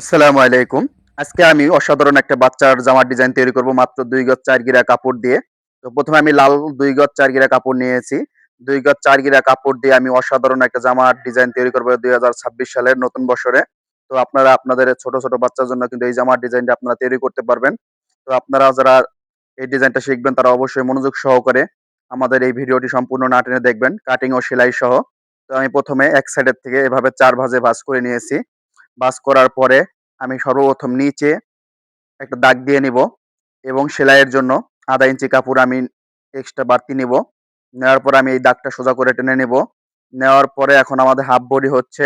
আসসালামু আলাইকুম। আজকে আমি অসাধারণ একটা বাচ্চার জামার ডিজাইন তৈরি করব মাত্র দুই গজ চার গিরা কাপড় দিয়ে। তো প্রথমে আমি লাল দুই গজ চার গিরা কাপড় নিয়েছি। দুই গজ চার গিরা কাপড় দিয়ে আমি অসাধারণ একটা জামার ডিজাইন তৈরি করব ২০২৬ সালের নতুন বছরে। তো আপনারা আপনাদের ছোট, ছোট বাচ্চার জন্য কিন্তু এই জামার ডিজাইনটা আপনারা তৈরি করতে পারবেন। তো আপনারা যারা এই ডিজাইনটা শিখবেন তারা অবশ্যই মনোযোগ সহকারে আমাদের এই ভিডিওটি সম্পূর্ণ না টেনে দেখবেন কাটিং ও সেলাই সহ। তো আমি ১ম এ এক সাইডের থেকে এভাবে চার ভাজে ভাজ করে নিয়েছি। ভাঁজ করার পরে আমি সর্বপ্রথম নিচে একটা দাগ দিয়ে নিব এবং সেলাইয়ের জন্য আধা ইঞ্চি কাপড় আমি এক্সট্রা বাড়তি নিব। নেওয়ার পরে আমি এই দাগটা সোজা করে টেনে নেব। নেওয়ার পরে এখন আমাদের হাফ বডি হচ্ছে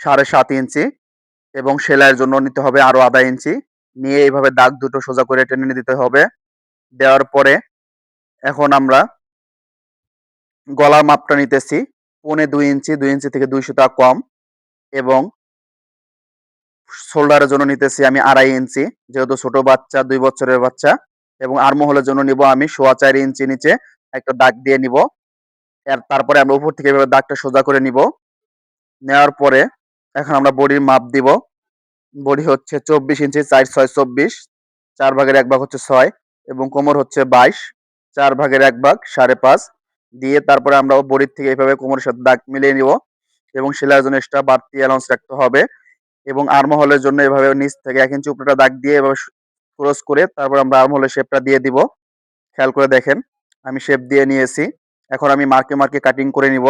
সাড়ে সাত ইঞ্চি এবং সেলাইয়ের জন্য নিতে হবে আরও আধা ইঞ্চি। নিয়ে এইভাবে দাগ দুটো সোজা করে টেনে দিতে হবে। দেওয়ার পরে এখন আমরা গলার মাপটা নিতেছি। পৌনে দুই ইঞ্চি দুই ইঞ্চি থেকে দুই সুতা কম। এবং শোল্ডারের জন্য নিতেছি আমি আড়াই ইঞ্চি, যেহেতু ছোট বাচ্চা, দুই বছরের বাচ্চা এবং আর্মহলের জন্য নিব আমি সোয়া চার ইঞ্চি নিচে একটা দাগ দিয়ে নিব। তারপরে আমরা উপর থেকে এভাবে দাগটা সোজা করে নিব। নেওয়ার পরে এখন আমরা বডির মাপ দিব। বডি হচ্ছে চব্বিশ ইঞ্চি, চার ছয় চব্বিশ, চার ভাগের এক ভাগ হচ্ছে ছয় এবং কোমর হচ্ছে বাইশ, চার ভাগের এক ভাগ সাড়ে পাঁচ। দিয়ে তারপরে আমরা বডির থেকে এভাবে কোমরের সাথে দাগ মিলিয়ে নিব। এবং সেলাইয়ের জন্য এক্সট্রা বাড়তি অ্যালাউন্স রাখতে হবে এবং আর্মহলের জন্য এভাবে নিচ থেকে এক ইঞ্চি উপরেটা দাগ দিয়ে এভাবে ক্রস করে তারপর আমরা আর্মহলের শেপটা দিয়ে দিব। খেয়াল করে দেখেন, আমি শেপ দিয়ে নিয়েছি। এখন আমি মার্কে মার্কে কাটিং করে নিব।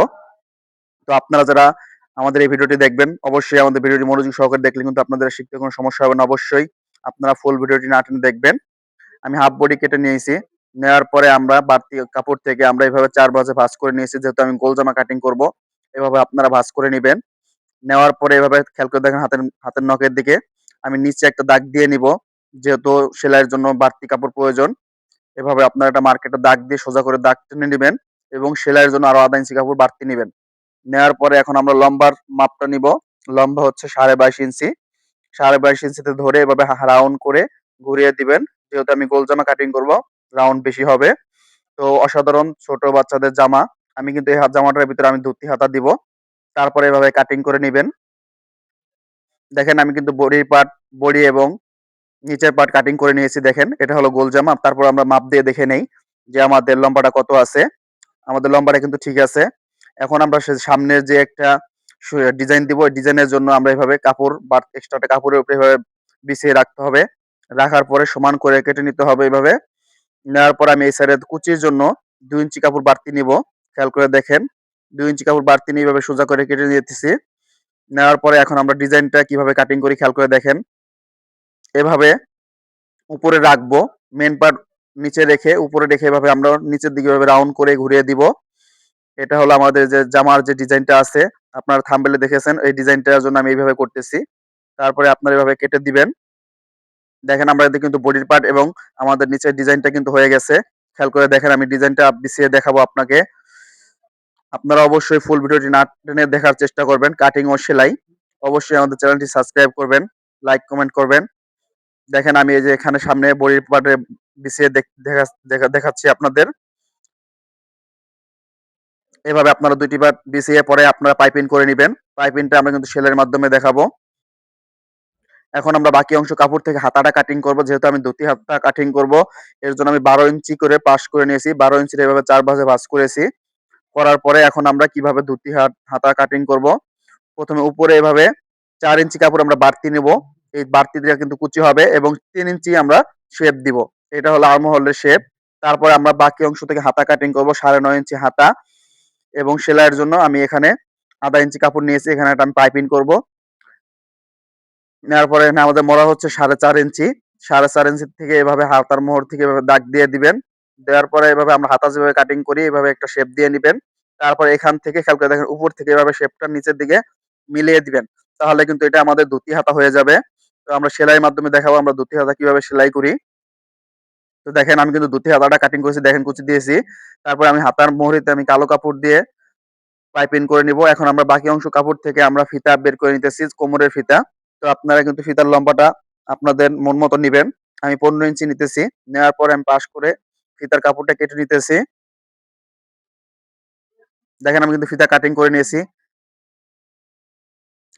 তো আপনারা যারা আমাদের এই ভিডিওটি দেখবেন, অবশ্যই আমাদের ভিডিওটি মনোযোগ সহকারে দেখলে কিন্তু আপনাদের শিখতে কোনো সমস্যা হবে না। অবশ্যই আপনারা ফুল ভিডিওটি না টেনে দেখবেন। আমি হাফ বডি কেটে নিয়েছি। নেওয়ার পরে আমরা বাড়তি কাপড় থেকে আমরা এইভাবে চার ভাজে ভাঁজ করে নিয়েছি। যেহেতু আমি গোল জামা কাটিং করব এভাবে আপনারা ভাঁজ করে নেবেন। নেওয়ার পরে এভাবে খেয়াল করে দেখেন হাতের হাতের নখের দিকে আমি নিচে একটা দাগ দিয়ে নিব, যেহেতু সেলাইয়ের জন্য বাড়তি কাপড় প্রয়োজন। এভাবে আপনারা একটা মার্কেটে দাগ দিয়ে সোজা করে দাগ টেনে নেবেন এবং সেলাইয়ের জন্য আরও আধা ইঞ্চি কাপড় বাড়তি নেবেন। নেওয়ার পরে এখন আমরা লম্বার মাপটা নিব। লম্বা হচ্ছে সাড়ে বাইশ ইঞ্চি। সাড়ে বাইশ ইঞ্চিতে ধরে এভাবে রাউন্ড করে ঘুরিয়ে দিবেন। যেহেতু আমি গোল জামা কাটিং করব, রাউন্ড বেশি হবে। তো অসাধারণ ছোট বাচ্চাদের জামা। আমি কিন্তু এই হাত জামাটার ভিতরে আমি ধুতি হাতা দিব। তারপরে এভাবে কাটিং করে নেবেন। দেখেন আমি কিন্তু বডির পার্ট বডি এবং নিচের পার্ট কাটিং করে নিয়েছি, দেখেন। এটা হলো গোল জামা। তারপর আমরা মাপ দিয়ে দেখে নেই যে আমাদের লম্বাটা কত আছে। আমাদের লম্বাটা কিন্তু ঠিক আছে। এখন আমরা সামনের যে একটা ডিজাইন দিব ডিজাইনের জন্য আমরা এভাবে কাপড় বা এক্সট্রা কাপড়ের উপরে এভাবে বিছিয়ে রাখতে হবে। রাখার পরে সমান করে কেটে নিতে হবে এভাবে। নেওয়ার পর আমি এই সাইডে কুচির জন্য দুই ইঞ্চি কাপড় বাড়তি নিব। খেয়াল করে দেখেন। দুই ইঞ্চি কাপড় বাড়তি নিয়ে এভাবে সোজা করে কেটে নিতেছি নেওয়ার পরে এখন আমরা ডিজাইনটা কীভাবে কাটিং করি খেয়াল করে দেখেন। এভাবে উপরে রাখব মেন পার্ট নিচে রেখে, উপরে রেখে এভাবে আমরা নিচের দিকে এভাবে রাউন্ড করে ঘুরিয়ে দিব। এটা হলো আমাদের যে জামার যে ডিজাইনটা আছে, আপনারা থাম্বেলে দেখেছেন, এই ডিজাইনটার জন্য আমি এইভাবে করতেছি। তারপরে আপনারা এভাবে কেটে দিবেন। দেখেন আমরা কিন্তু বডির পার্ট এবং আমাদের নিচের ডিজাইনটা কিন্তু হয়ে গেছে। খেয়াল করে দেখেন আমি ডিজাইনটা বিছিয়ে দেখাবো আপনাকে। আপনারা অবশ্যই ফুল ভিডিওটি না টেনে দেখার চেষ্টা করবেন কাটিং ও সেলাই। অবশ্যই আমাদের চ্যানেলটি সাবস্ক্রাইব করবেন লাইক কমেন্ট করবেন। দেখেন আমি এই যে এখানে সামনে বডির পার্টে বিছিয়ে দেখাচ্ছি আপনাদের। এভাবে আপনারা দুইটি পার্ট বিছিয়ে পরে আপনারা পাইপিং করে নেবেন। পাইপিংটা আমরা কিন্তু সেলের মাধ্যমে দেখাবো। এখন আমরা বাকি অংশ কাপড় থেকে হাতাটা কাটিং করব, যেহেতু আমি দুটি হাতটা কাটিং করব, এর জন্য আমি বারো ইঞ্চি করে পাশ করে নিয়েছি। বারো ইঞ্চির এভাবে চার ভাজে ভাজ করেছি। করার পরে এখন আমরা কীভাবে ধুতি হাত কাটিং করব? প্রথমে উপরে এভাবে চার ইঞ্চি কাপড় আমরা বাড়তি নেব। এই বাড়তি দিয়ে কিন্তু কুচি হবে এবং তিন ইঞ্চি আমরা শেপ দিব। এটা হলো আর্মহলের শেপ তারপরে আমরা বাকি অংশ থেকে হাতা কাটিং করব, সাড়ে নয় ইঞ্চি হাতা। এবং সেলাইয়ের জন্য আমি এখানে আধা ইঞ্চি কাপড় নিয়েছি, এখানে একটা আমি পাইপিং করব। নেওয়ার পরে আমাদের মরা হচ্ছে সাড়ে চার ইঞ্চি। সাড়ে চার ইঞ্চি থেকে এভাবে হাতার মোহর থেকে এভাবে দাগ দিয়ে দিবেন। দেওয়ার পরে এভাবে আমরা হাতা যেভাবে কাটিং করি, এভাবে একটা শেপ দিয়ে নিবেন। তারপর এখান থেকে খেয়াল করে দেখেন, উপর থেকে এভাবে শেপটা নিচের দিকে মিলিয়ে দিবেন। তাহলে কিন্তু এটা আমাদের দুটি হাতা হয়ে যাবে। তো আমরা সেলাই মাধ্যমে দেখাবো আমরা দুটি হাতা কীভাবে সেলাই করি। তো দেখেন, আমি কিন্তু দুটি হাতাটা কাটিং করেছি, দেখেন কুচি দিয়েছি। তারপর আমি হাতার মোহরিতে আমি কালো কাপড় দিয়ে পাইপিং করে নিব। এখন আমরা বাকি অংশ কাপড় থেকে আমরা ফিতা বের করে নিতেছি, কোমরের ফিতা। তো আপনারা কিন্তু ফিতার লম্বাটা আপনাদের মন মতো নিবেন। আমি পনেরো ইঞ্চি নিতেছি। নেওয়ার পরে আমি পাশ করে ফিতার কাপড়টা কেটে নিতেছি। দেখেন আমি কিন্তু ফিতা কাটিং করে নিয়েছি।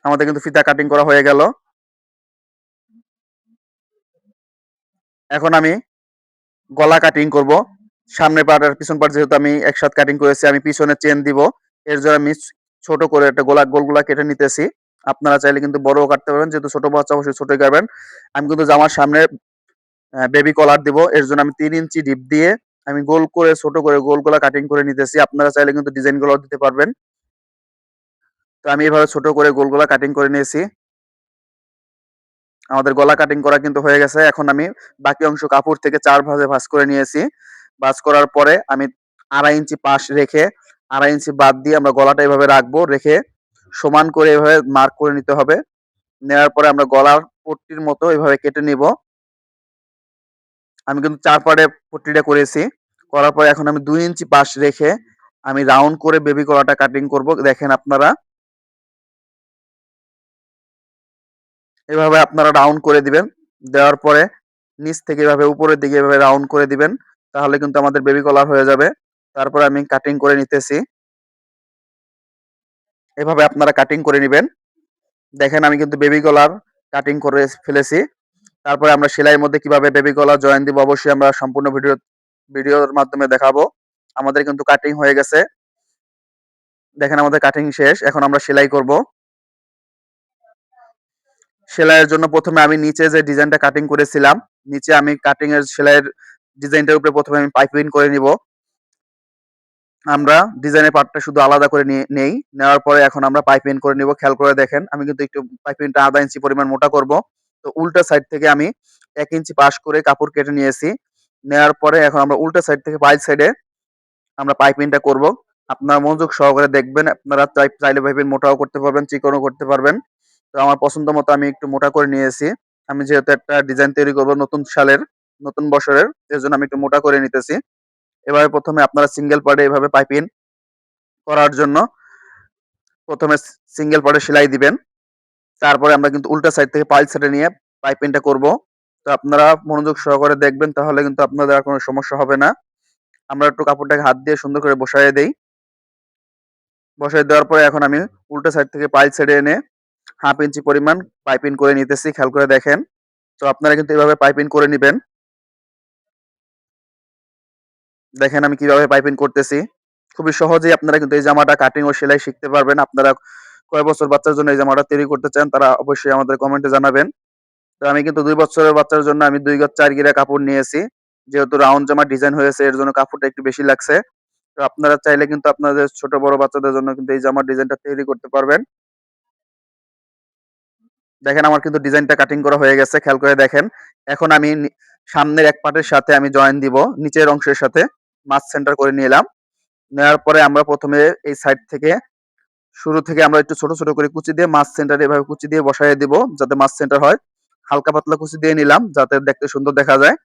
আমাদের কিন্তু ফিতা কাটিং করা হয়ে গেল। এখন আমি গলা কাটিং করব। সামনে পাট আর পিছন পাট যেহেতু আমি একসাথে কাটিং করেছি, আমি পিছনে চেন দিব। এর জন্য আমি ছোট করে একটা গোলা গোল গোলগুলা কেটে নিতেছি। আপনারা চাইলে কিন্তু বড়ও কাটতে পারবেন, যেহেতু ছোট বাচ্চা, অবশ্যই ছোটই কাটবেন। আমি কিন্তু জামার সামনে বেবি কলার দিব। এর জন্য আমি তিন ইঞ্চি ডিপ দিয়ে আমি গোল করে, ছোট করে, গোল গোলা কাটিং করে নিতেছি। আপনারা চাইলে কিন্তু ডিজাইনগুলো দিতে পারবেন। তো আমি এভাবে ছোট করে গোল গোলা কাটিং করে নিয়েছি। আমাদের গলা কাটিং করা কিন্তু হয়ে গেছে। এখন আমি বাকি অংশ কাপড় থেকে চার ভাঁজে ভাঁজ করে নিয়েছি। ভাঁজ করার পরে আমি আড়াই ইঞ্চি পাশ রেখে, আড়াই ইঞ্চি বাদ দিয়ে আমরা গলাটা এভাবে রাখব। রেখে সমান করে এভাবে মার্ক করে নিতে হবে। নেওয়ার পরে আমরা গলার পট্টির মতো এভাবে কেটে নিব। আমি কিন্তু চার পাড়ে পট্টিটা করেছি। করার পরে এখন আমি দুই ইঞ্চি পাশ রেখে আমি রাউন্ড করে বেবি কলাটা কাটিং করব। দেখেন আপনারা। এভাবে আপনারা রাউন্ড করে দিবেন। দেওয়ার পরে নিচ থেকে এভাবে উপরের দিকে এভাবে রাউন্ড করে দিবেন। তাহলে কিন্তু আমাদের বেবি কলার হয়ে যাবে। তারপরে আমি কাটিং করে নিতেছি। এভাবে আপনারা কাটিং করে নেবেন। দেখেন আমি কিন্তু বেবি কলার কাটিং করে ফেলেছি। তারপরে আমরা সেলাইয়ের মধ্যে কীভাবে বেবি কলার জয়েন দিব, অবশ্যই আমরা সম্পূর্ণ ভিডিও ভিডিওর মাধ্যমে দেখাবো। আমাদের কিন্তু কাটিং হয়ে গেছে। দেখেন আমাদের কাটিং শেষ, এখন আমরা সেলাই করব। সেলাইয়ের জন্য প্রথমে আমি নিচে যে ডিজাইনটা কাটিং করেছিলাম, নিচে আমি কাটিং এর সেলাইয়ের ডিজাইনটার উপরে প্রথমে আমি পাইপিং করে নিব। আমরা ডিজাইনের পার্টটা শুধু আলাদা করে নিয়ে, নেই। নেওয়ার পরে এখন আমরা পাইপিং করে নিব। খেয়াল করে দেখেন, আমি কিন্তু একটু পাইপিংটা আধা ইঞ্চি পরিমাণ মোটা করব। তো উল্টা সাইড থেকে আমি এক ইঞ্চি পাশ করে কাপড় কেটে নিয়েছি। নেওয়ার পরে এখন আমরা উল্টা সাইড থেকে বাইর সাইডে আমরা পাইপিংটা করব। আপনারা মনোযোগ সহকারে দেখবেন, আপনারা চাইলে পাইপিং মোটাও করতে পারবেন, চিকনও করতে পারবেন। তো আমার পছন্দ মতো আমি একটু মোটা করে নিয়েছি। আমি যেহেতু একটা ডিজাইন তৈরি করব নতুন সালের, নতুন বছরের এর জন্য আমি একটু মোটা করে নিতেছি। এভাবে প্রথমে আপনারা সিঙ্গেল পার্টে এভাবে পাইপিং করার জন্য প্রথমে সিঙ্গেল পার্টে সেলাই দিবেন। তারপরে আমরা কিন্তু উল্টা সাইড থেকে পাইল সাইডে নিয়ে পাইপিংটা করব। তো আপনারা মনোযোগ সহকারে দেখবেন, তাহলে কিন্তু আপনাদের আর কোনো সমস্যা হবে না। আমরা একটু কাপড়টাকে হাত দিয়ে সুন্দর করে বসাই দেই। বসাই দেওয়ার পরে এখন আমি উল্টা সাইড থেকে পাইল সাইডে এনে হাফ ইঞ্চি পরিমাণ পাইপিং করে নিতেছি, খেয়াল করে দেখেন। তো আপনারা কিন্তু এভাবে পাইপিং করে নেবেন। দেখেন আমি কীভাবে পাইপিং করতেছি। খুবই সহজেই আপনারা কিন্তু এই জামাটা কাটিং ও সেলাই শিখতে পারবেন। আপনারা কয় বছর বাচ্চার জন্য এই জামাটা তৈরি করতে চান, তারা অবশ্যই আমাদের কমেন্টে জানাবেন। তো আমি কিন্তু দুই বছরের বাচ্চার জন্য আমি দুই গজ চার গিরা কাপড় নিয়েছি। যেহেতু রাউন্ড জামা ডিজাইন হয়েছে, এর জন্য কাপড়টা একটু বেশি লাগছে। তো আপনারা চাইলে কিন্তু আপনাদের ছোট বড় বাচ্চাদের জন্য কিন্তু এই জামার ডিজাইনটা তৈরি করতে পারবেন। দেখেন আমার কিন্তু ডিজাইনটা কাটিং করা হয়ে গেছে, খেয়াল করে দেখেন। এখন আমি সামনের এক পার্টের সাথে আমি জয়েন দিব, নিচের অংশের সাথে মাছ সেন্টার করে নিলাম। নেওয়ার পরে আমরা প্রথমে এই সাইড থেকে শুরু থেকে আমরা একটু ছোট ছোট করে কুচি দিয়ে মাছ সেন্টার এভাবে কুচি দিয়ে বসাই দিব, যাতে মাছ সেন্টার হয়। হালকা পাতলা কুচি দিয়ে নিলাম, যাতে দেখতে সুন্দর দেখা যায়।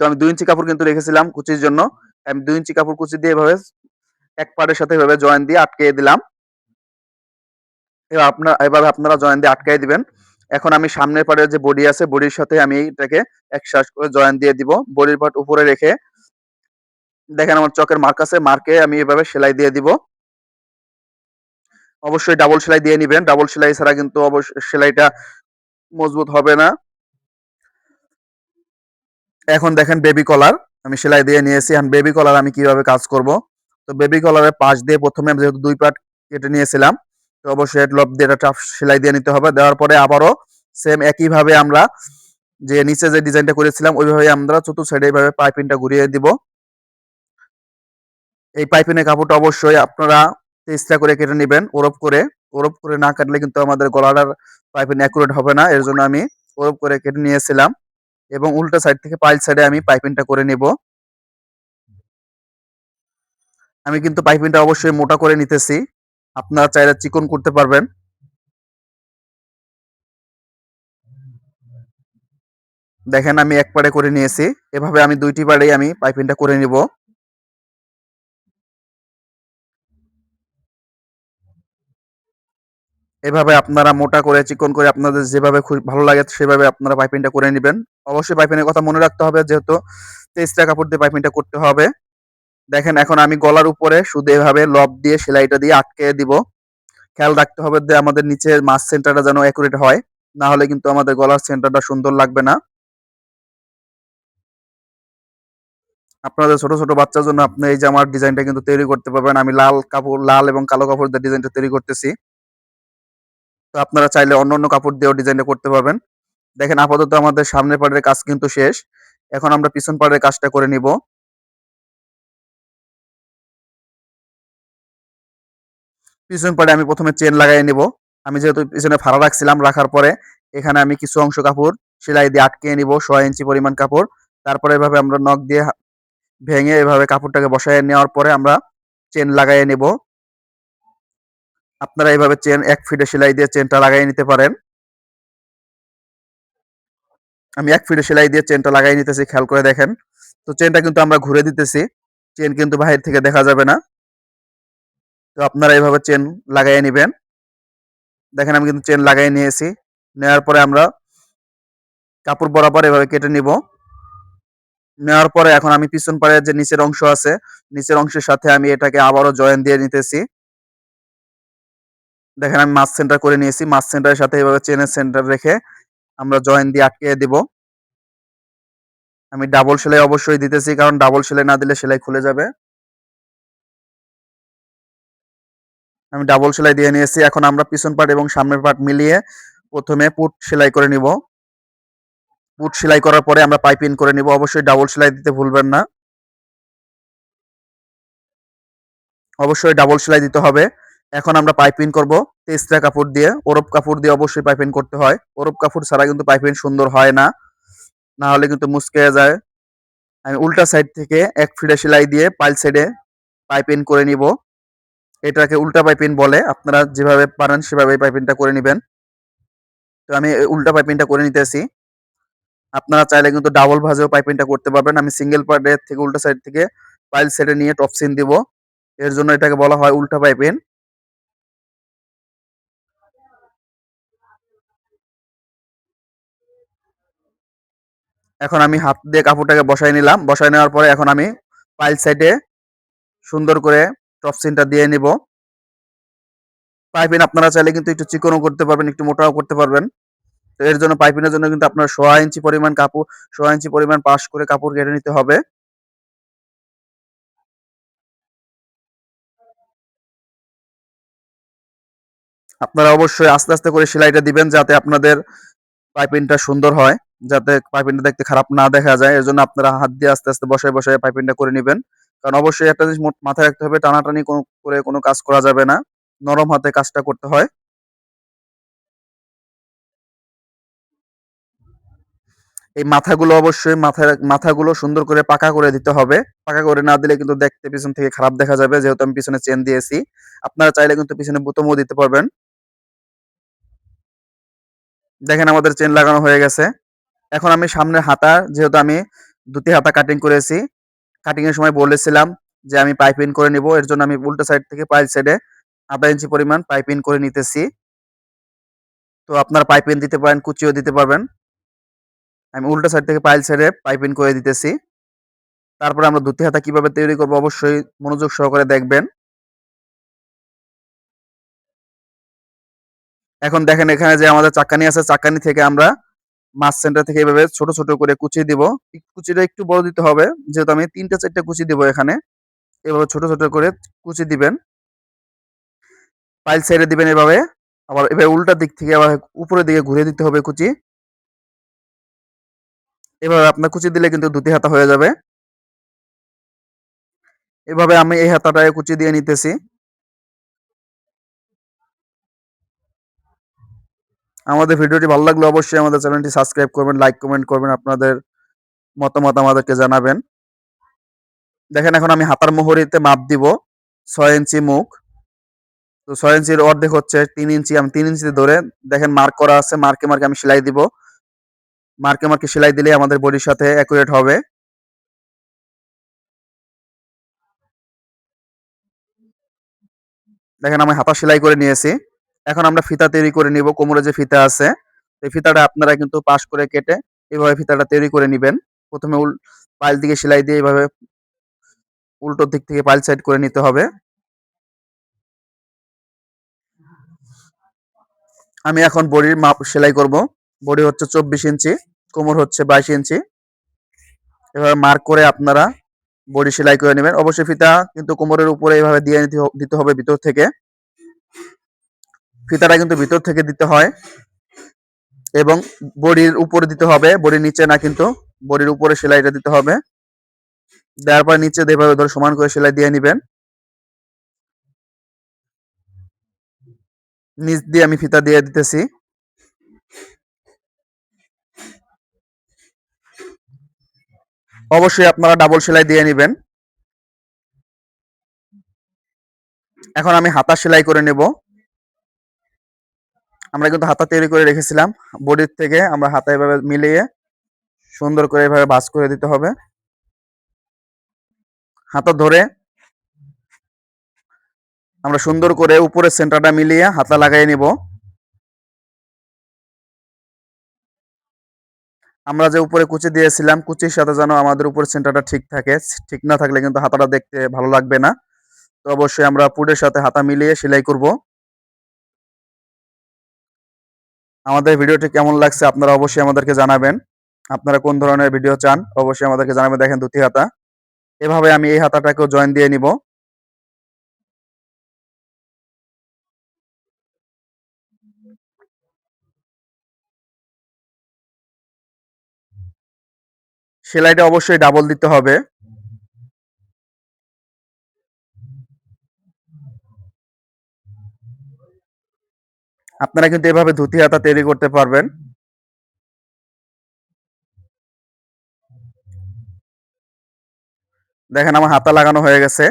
তো আমি দুই ইঞ্চি কাপড় কিন্তু রেখেছিলাম কুচির জন্য। আমি দুই ইঞ্চি কাপড় কুচি দিয়ে এভাবে এক পাড়ের সাথে এভাবে জয়েন দিয়ে আটকে দিলাম। এবার আপনার এভাবে আপনারা জয়েন দিয়ে আটকাই দিবেন। এখন আমি সামনের পাড়ের যে বডি আছে, বডির সাথে আমি এটাকে এক শ্বাস করে জয়েন দিয়ে দিব। বডির পার্ট উপরে রেখে, দেখেন আমার চকের মার্ক আছে মার্কে আমি এভাবে সেলাই দিয়ে দিব। অবশ্যই ডাবল সেলাই দিয়ে নিবেন। ডাবল সেলাই ছাড়া কিন্তু অবশ্যই সেলাইটা মজবুত হবে না। এখন দেখেন বেবি কলার আমি সেলাই দিয়ে নিয়েছি। এখন বেবি কলার আমি কীভাবে কাজ করব? তো বেবি কলারের পাশ দিয়ে প্রথমে আমি যেহেতু দুই পার্ট কেটে নিয়েছিলাম, তো অবশ্যই লব দিয়ে এটা সেলাই দিয়ে নিতে হবে। দেওয়ার পরে আবারও সেম একইভাবে আমরা যে নিচে যে ডিজাইনটা করেছিলাম, ওইভাবে আমরা চতুর্থ সাইডে এইভাবে পাইপিংটা ঘুরিয়ে দিব। এই পাইপিনের কাপড়টা অবশ্যই আপনারা চেষ্টা করে কেটে নেবেন, ওরপ করে ওরপ করে না কাটলে কিন্তু আমাদের গলাটার পাইপিং অ্যাকুরেট হবে না। এর জন্য আমি ওরপ করে কেটে নিয়েছিলাম এবং উল্টা সাইড থেকে পাইল সাইডে আমি পাইপিংটা করে নেব। আমি কিন্তু পাইপিংটা অবশ্যই মোটা করে নিতেছি। আপনারা চাইলে চিকন করতে পারবেন। দেখেন আমি এক পাড়ে করে নিয়েছি। এভাবে আমি দুইটি পাড়েই আমি পাইপিংটা করে নিব। এভাবে আপনারা মোটা করে, চিকন করে আপনাদের যেভাবে ভালো লাগে সেভাবে আপনারা পাইপিংটা করে নেবেন। অবশ্যই পাইপিংয়ের কথা মনে রাখতে হবে, যেহেতু তেইশটা কাপড় দিয়ে পাইপিংটা করতে হবে। দেখেন, এখন আমি গলার উপরে শুধু এভাবে লব দিয়ে, সেলাইটা দিয়ে আটকে দিব। খেয়াল রাখতে হবে যে আমাদের নিচে মাছ সেন্টারটা যেন অ্যাকুরেট হয়, না হলে কিন্তু আমাদের গলার সেন্টারটা সুন্দর লাগবে না। আপনাদের ছোট ছোট বাচ্চার জন্য আপনি এই যে আমার ডিজাইনটা কিন্তু তৈরি করতে পারবেন। আমি লাল কাপড়, লাল এবং কালো কাপড় দিয়ে ডিজাইনটা তৈরি করতেছি। তো আপনারা চাইলে অন্য অন্য কাপড় দিয়েও ডিজাইনটা করতে পারবেন। দেখেন, আপাতত আমাদের সামনের পাড়ের কাজ কিন্তু শেষ। এখন আমরা পিছন পাড়ের কাজটা করে নিব। পিছন পাড়ে আমি প্রথমে চেন লাগাই নিব। আমি যেহেতু পিছনে ফাড়া রাখছিলাম রাখার পরে, এখানে আমি কিছু অংশ কাপড় সেলাই দিয়ে আটকে নিব, ছয় ইঞ্চি পরিমাণ কাপড়। তারপরে এভাবে আমরা নখ দিয়ে ভেঙে এভাবে কাপড়টাকে বসায় নেওয়ার পরে আমরা চেন লাগাই নিব। আপনারা এইভাবে চেন, এক ফিটে সেলাই দিয়ে চেনটা লাগাই নিতে পারেন। আমি এক ফিটে সেলাই দিয়ে চেনটা লাগাই নিতেছি, খেয়াল করে দেখেন। তো চেনটা কিন্তু আমরা ঘুরে দিতেছি, চেন কিন্তু বাহির থেকে দেখা যাবে না। তো আপনারা এইভাবে চেন লাগাই নেবেন। দেখেন আমি কিন্তু চেন লাগাই নিয়েছি। নেওয়ার পরে আমরা কাপড় বরাবর এভাবে কেটে নিব। নেওয়ার পরে এখন আমি পিছন পাড়ের যে নিচের অংশ আছে, নিচের অংশের সাথে আমি এটাকে আবারও জয়েন দিয়ে নিতেছি। দেখেন আমি মাছ সেন্টার করে নিয়েছি। মাছ সেন্টারের সাথে এভাবে চেনের সেন্টার রেখে আমরা জয়েন দিয়ে আটকে দিব। আমি ডাবল সেলাই অবশ্যই দিতেছি, কারণ ডাবল সেলাই না দিলে সেলাই খুলে যাবে। আমি ডাবল সেলাই দিয়ে নিয়েছি। এখন আমরা পিছন পাট এবং সামনের পাট মিলিয়ে প্রথমে পুট সেলাই করে নিব। পুট সেলাই করার পরে আমরা পাইপিং করে নিব। অবশ্যই ডাবল সেলাই দিতে ভুলবেন না। অবশ্যই ডাবল সেলাই দিতে হবে। এখন আমরা পাইপিং করব তেস্তা কাপড় দিয়ে ওরব কাপড় দিয়ে অবশ্যই পাইপিং করতে হয়। ওরব কাপড় ছাড়া কিন্তু পাইপিং সুন্দর হয় না না হলে কিন্তু মুচকে যায়। আমি উল্টা সাইড থেকে এক ফিডে সেলাই দিয়ে পাইল সাইডে পাইপিং করে নিব। এটাকে উল্টা পাইপিং বলে, আপনারা যেভাবে পারেন সেভাবে পাইপিংটা করে নেবেন। তো আমি উল্টা পাইপিংটা করে নিতেছি। আপনারা চাইলে কিন্তু ডাবল ভাজেও পাইপিংটা করতে পারবেন। আমি সিঙ্গেল পার্টের থেকে উল্টা সাইড থেকে পাইল সেটে নিয়ে টপ সিন দিব। এর জন্য এটাকে বলা হয় উল্টা পাইপিং। এখন আমি হাত দিয়ে কাপড়টাকে বসাই নিলাম। বসাই নেওয়ার পরে এখন আমি পাইল সাইডে সুন্দর করে টপ সিনটা দিয়ে নিব। পাইপিন আপনারা চাইলে কিন্তু একটু চিকনও করতে পারবেন, একটু মোটাও করতে পারবেন। তো এর জন্য পাইপিনের জন্য কিন্তু আপনার সোয়া ইঞ্চি পরিমাণ কাপড়, সোয়া ইঞ্চি পরিমাণ পাশ করে কাপড় কেটে নিতে হবে। আপনারা অবশ্যই আস্তে আস্তে করে সেলাইটা দিবেন যাতে আপনাদের পাইপিনটা সুন্দর হয়। যাতে পাইপিংটা দেখতে খারাপ না দেখা যায় এর জন্য আপনারা হাত দিয়ে আস্তে আস্তে বসায় বসায় পাইপিংটা করে নেবেন। কারণ অবশ্যই একটা জিনিস মাথায় রাখতে হবে, টানাটানি করে কোনো কাজ করা যাবে না। নরম হাতে কাজটা করতে হয়। এই মাথাগুলো অবশ্যই মাথায় মাথাগুলো সুন্দর করে পাকা করে দিতে হবে। পাকা করে না দিলে কিন্তু দেখতে পিছন থেকে খারাপ দেখা যাবে, যেহেতু আমি পিছনে চেন দিয়েছি। আপনারা চাইলে কিন্তু পিছনে বোতামও দিতে পারবেন। দেখেন আমাদের চেন লাগানো হয়ে গেছে। এখন আমি সামনে হাতা, যেহেতু আমি দুটি হাতা কাটিং করেছি কাটিং এর সময় বলেছিলাম যে আমি পাইপিং করে নিব, এর জন্য আমি উল্টো সাইড থেকে পাইল সাইডে আধা ইঞ্চি পরিমাণ পাইপিং করে নিতেছি। তো আপনার পাইপিং দিতে পারেন, কুচিও দিতে পারবেন। আমি উল্টো সাইড থেকে পাইল সাইডে পাইপিং করে দিতেছি। তারপরে আমরা দুটি হাতা কীভাবে তৈরি করব অবশ্যই মনোযোগ সহকারে দেখবেন। এখন দেখেন এখানে যে আমাদের চাকানি আছে, চাকানি থেকে আমরা মাছ সেন্টার থেকে এভাবে ছোট ছোট করে কুচি দিব। কুচিটা একটু বড় দিতে হবে, যেহেতু আমি তিনটা চারটা কুচি দিব এখানে। এভাবে ছোট ছোট করে কুচি দিবেন। পাইল সাইডে দিবেন এভাবে। আবার এভাবে উল্টা দিক থেকে আবার উপরের দিকে ঘুরে দিতে হবে কুচি। এভাবে আপনার কুচি দিলে কিন্তু দুটি হাতা হয়ে যাবে। এভাবে আমি এই হাতাটায় কুচি দিয়ে নিতেছি। আমাদের ভিডিওটি ভালো লাগলে অবশ্যই আমাদের চ্যানেলটি সাবস্ক্রাইব করবেন, লাইক কমেন্ট করবেন, আপনাদের মতামত আমাদেরকে জানাবেন। দেখেন এখন আমি হাতার মোহরিতে মাপ দিব, ছয় ইঞ্চি মুখ। তো ছয় ইঞ্চির অর্ধেক হচ্ছে তিন ইঞ্চি, আমি তিন ইঞ্চিতে ধরে দেখেন মার্ক করা আছে মার্কে মার্কে আমি সেলাই দিব। মার্কে মার্কে সেলাই দিলে আমাদের বডির সাথে অ্যাকুরেট হবে। দেখেন আমি হাতা সেলাই করে নিয়েছি। এখন আমরা ফিতা তৈরি করে নিব, কোমরে যে ফিতা আছে, এই ফিতাটা আপনারা কিন্তু পাশ করে কেটে এইভাবে ফিতাটা তৈরি করে নেবেন। প্রথমে উল পাইল দিকে সেলাই দিয়ে এইভাবে উল্টো দিক থেকে পাইল সাইড করে নিতে হবে। আমি এখন বডির মাপ সেলাই করব। বডি হচ্ছে চব্বিশ ইঞ্চি, কোমর হচ্ছে বাইশ ইঞ্চি। এভাবে মার্ক করে আপনারা বডি সেলাই করে নেবেন। অবশ্যই ফিতা কিন্তু কোমরের উপরে এইভাবে দিয়ে দিতে হবে ভিতর থেকে। ফিতাটা কিন্তু ভিতর থেকে দিতে হয় এবং বডির উপরে দিতে হবে। বডির নিচে না কিন্তু বডির উপরে সেলাইটা দিতে হবে। দেওয়ার পর নিচে যেভাবে ধরে সমান করে সেলাই দিয়ে নেবেন। নিচ দিয়ে আমি ফিতা দিয়ে দিতেছি। অবশ্যই আপনারা ডাবল সেলাই দিয়ে নেবেন। এখন আমি হাতা সেলাই করে নেব। আমরা কিন্তু হাতা তৈরি করে রেখেছিলাম। বডির থেকে আমরা হাতা এভাবে মিলিয়ে সুন্দর করে এভাবে ভাঁজ করে দিতে হবে। হাতা ধরে আমরা সুন্দর করে উপরের সেন্টারটা মিলিয়ে হাতা লাগাই নিব। আমরা যে উপরে কুচি দিয়েছিলাম, কুচির সাথে যেন আমাদের উপরের সেন্টারটা ঠিক থাকে, ঠিক না থাকলে কিন্তু হাতাটা দেখতে ভালো লাগবে না। তো অবশ্যই আমরা পুডের সাথে হাতা মিলিয়ে সেলাই করব। আমাদের ভিডিওটি কেমন লাগছে আপনারা অবশ্যই আমাদেরকে জানাবেন। আপনারা কোন ধরনের ভিডিও চান অবশ্যই আমাদেরকে জানাবেন। দেখেন দুটি হাতা। এভাবে আমি এই হাতাটাকেও জয়েন দিয়ে নিব। সেলাইটা অবশ্যই ডাবল দিতে হবে। আপনারা কিন্তু এভাবে ধুতি হাতা তৈরি করতে পারবেন। দেখেন আমার হাতা লাগানো হয়ে গেছে।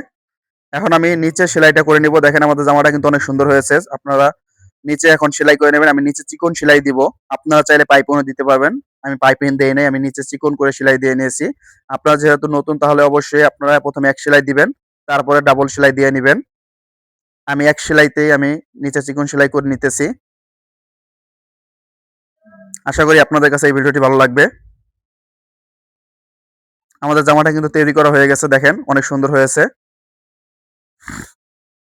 এখন আমি নিচে সেলাইটা করে নিব। দেখেন আমাদের জামাটা কিন্তু অনেক সুন্দর হয়েছে। আপনারা নিচে এখন সেলাই করে নেবেন। আমি নিচে চিকন সেলাই দিব। আপনারা চাইলে পাইপনও দিতে পারবেন। আমি পাইপিং দেই নাই, আমি নিচে চিকন করে সেলাই দিয়ে নিয়েছি। আপনারা যেহেতু নতুন, তাহলে অবশ্যই আপনারা প্রথমে এক সেলাই দিবেন, তারপরে ডাবল সেলাই দিয়ে নেবেন। আমি এক সেলাইতেই আমি নিচে চিকন সেলাই করে নিতেছি। আশা করি আপনাদের কাছে এই ভিডিওটি ভালো লাগবে। আমাদের জামাটা কিন্তু তৈরি করা হয়ে গেছে, দেখেন, অনেক সুন্দর হয়েছে।